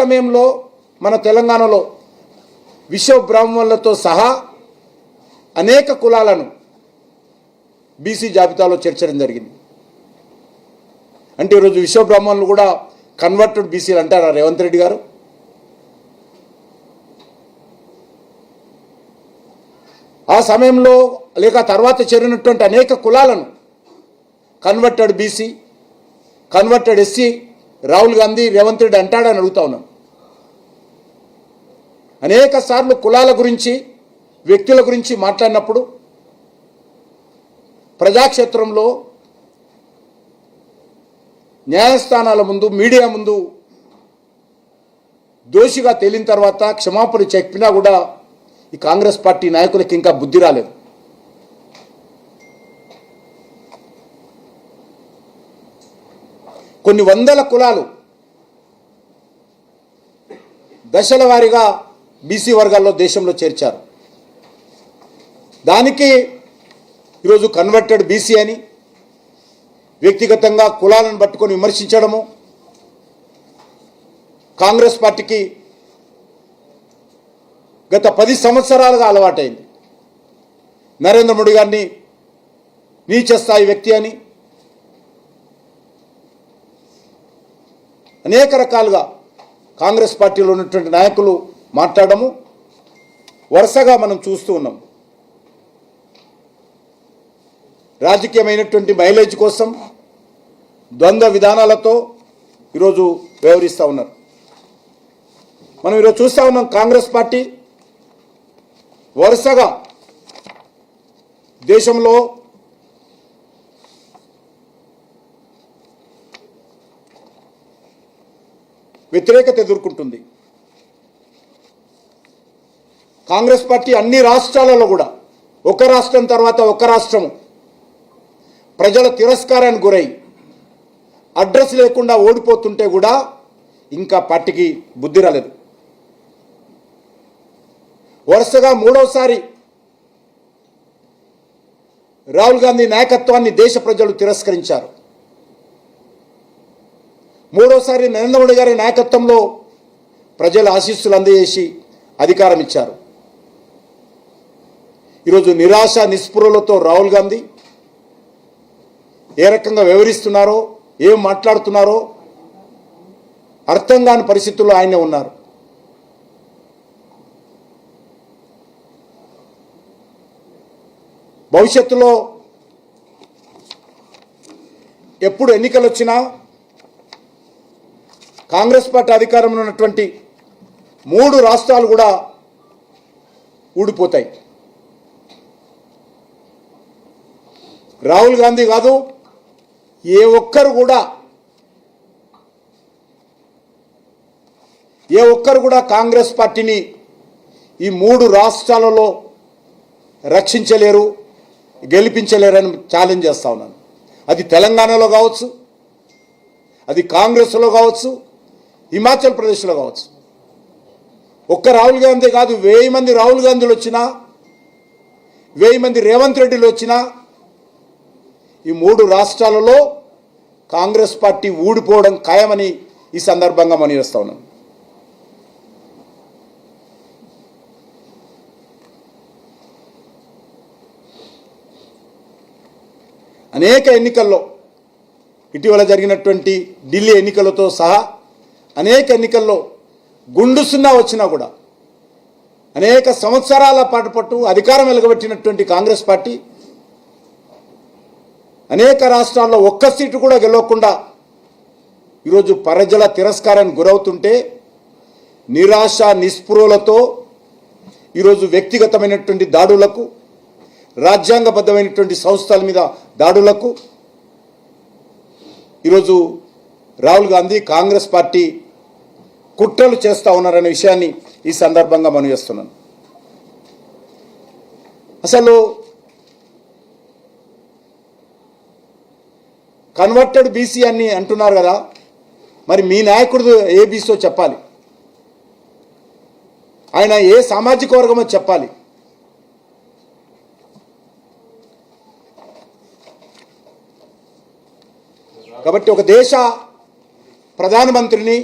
సమయంలో మన తెలంగాణలో విశ్వ బ్రాహ్మణులతో సహా అనేక కులాలను బీసీ జాబితాలో చేర్చడం జరిగింది. అంటే ఈరోజు విశ్వ బ్రాహ్మణులు కూడా కన్వర్టెడ్ బీసీలు అంటారా రేవంత్ రెడ్డి గారు? ఆ సమయంలో లేక తర్వాత చేరినటువంటి అనేక కులాలను converted BC converted SC Rahul Gandhi Revanth Reddy అంటాడని అడుగుతా ఉన్నాం. అనేక సార్లు కులాల గురించి వ్యక్తుల గురించి మాట్లాడినప్పుడు ప్రజాక్షేత్రంలో న్యాయస్థానాల ముందు మీడియా ముందు దోషిగా తేలిన తర్వాత క్షమాపణ చెప్పినా కూడా ఈ కాంగ్రెస్ పార్టీ నాయకులకి ఇంకా బుద్ధి రాలేదు. కొన్ని వందల కులాలు దశల వారీగా బీసీ వర్గాల్లో దేశంలో చేర్చారు. దానికి ఈరోజు కన్వర్టెడ్ బీసీ అని వ్యక్తిగతంగా కులాలను పట్టుకొని విమర్శించడము కాంగ్రెస్ పార్టీకి గత పది సంవత్సరాలుగా అలవాటైంది. నరేంద్ర మోడీ గారిని నీచ స్థాయి వ్యక్తి అని అనేక రకాలుగా కాంగ్రెస్ పార్టీలో ఉన్నటువంటి నాయకులు మాట్లాడము. వరుసగా మనం చూస్తూ ఉన్నాం. రాజకీయమైనటువంటి మైలేజ్ కోసం ద్వంద్వ విధానాలతో ఈరోజు వ్యవహరిస్తూ ఉన్నారు. మనం ఈరోజు చూస్తూ ఉన్నాం కాంగ్రెస్ పార్టీ వరుసగా దేశంలో వ్యతిరేకత ఎదుర్కొంటుంది. కాంగ్రెస్ పార్టీ అన్ని రాష్ట్రాలలో కూడా ఒక రాష్ట్రం తర్వాత ఒక రాష్ట్రము ప్రజల తిరస్కారానికి గురై అడ్రస్ లేకుండా ఓడిపోతుంటే కూడా ఇంకా పార్టీకి బుద్ధి రాలేదు. వరుసగా మూడవసారి రాహుల్ గాంధీ నాయకత్వాన్ని దేశ ప్రజలు తిరస్కరించారు. మూడోసారి నరేంద్ర మోడీ గారి నాయకత్వంలో ప్రజల ఆశీస్సులు అందజేసి అధికారం ఇచ్చారు. ఈరోజు నిరాశ నిస్పృహలతో రాహుల్ గాంధీ ఏ రకంగా వ్యవహరిస్తున్నారో ఏం మాట్లాడుతున్నారో అర్థం కాని పరిస్థితుల్లో ఆయనే ఉన్నారు. భవిష్యత్తులో ఎప్పుడు ఎన్నికలు వచ్చినా కాంగ్రెస్ పార్టీ అధికారంలో ఉన్నటువంటి మూడు రాష్ట్రాలు కూడా ఊడిపోతాయి. రాహుల్ గాంధీ కాదు ఏ ఒక్కరు కూడా ఏ ఒక్కరు కూడా కాంగ్రెస్ పార్టీని ఈ మూడు రాష్ట్రాలలో రక్షించలేరు గెలిపించలేరని ఛాలెంజ్ చేస్తా ఉన్నాను. అది తెలంగాణలో కావచ్చు అది కాంగ్రెస్లో కావచ్చు హిమాచల్ ప్రదేశ్లో కావచ్చు. ఒక్క రాహుల్ గాంధీ కాదు వెయ్యి మంది రాహుల్ గాంధీలు వచ్చినా వెయ్యి మంది రేవంత్ రెడ్డిలు వచ్చినా ఈ మూడు రాష్ట్రాలలో కాంగ్రెస్ పార్టీ ఊడిపోవడం ఖాయమని ఈ సందర్భంగా మనం చేస్తా ఉన్నాం. అనేక ఎన్నికల్లో ఇటీవల జరిగినటువంటి ఢిల్లీ ఎన్నికలతో సహా అనేక ఎన్నికల్లో గుండు సున్నా వచ్చినా కూడా అనేక సంవత్సరాల పాటు పట్టు అధికారం వెలగబెట్టినటువంటి కాంగ్రెస్ పార్టీ అనేక రాష్ట్రాల్లో ఒక్క సీటు కూడా గెలవకుండా ఈరోజు ప్రజల తిరస్కారానికి గురవుతుంటే నిరాశ నిస్పృహలతో ఈరోజు వ్యక్తిగతమైనటువంటి దాడులకు రాజ్యాంగబద్ధమైనటువంటి సంస్థల మీద దాడులకు ఈరోజు రాహుల్ గాంధీ కాంగ్రెస్ పార్టీ కుట్రలు చేస్తూ ఉన్నారనే విషయాన్ని ఈ సందర్భంగా మనం చేస్తున్నాను అసలు కన్వర్టెడ్ బీసీ అని అంటున్నారు కదా మరి మీ నాయకుడు ఏ బీసీతో చెప్పాలి? ఆయన ఏ సామాజిక వర్గమో చెప్పాలి? కాబట్టి ఒక దేశ ప్రధానమంత్రిని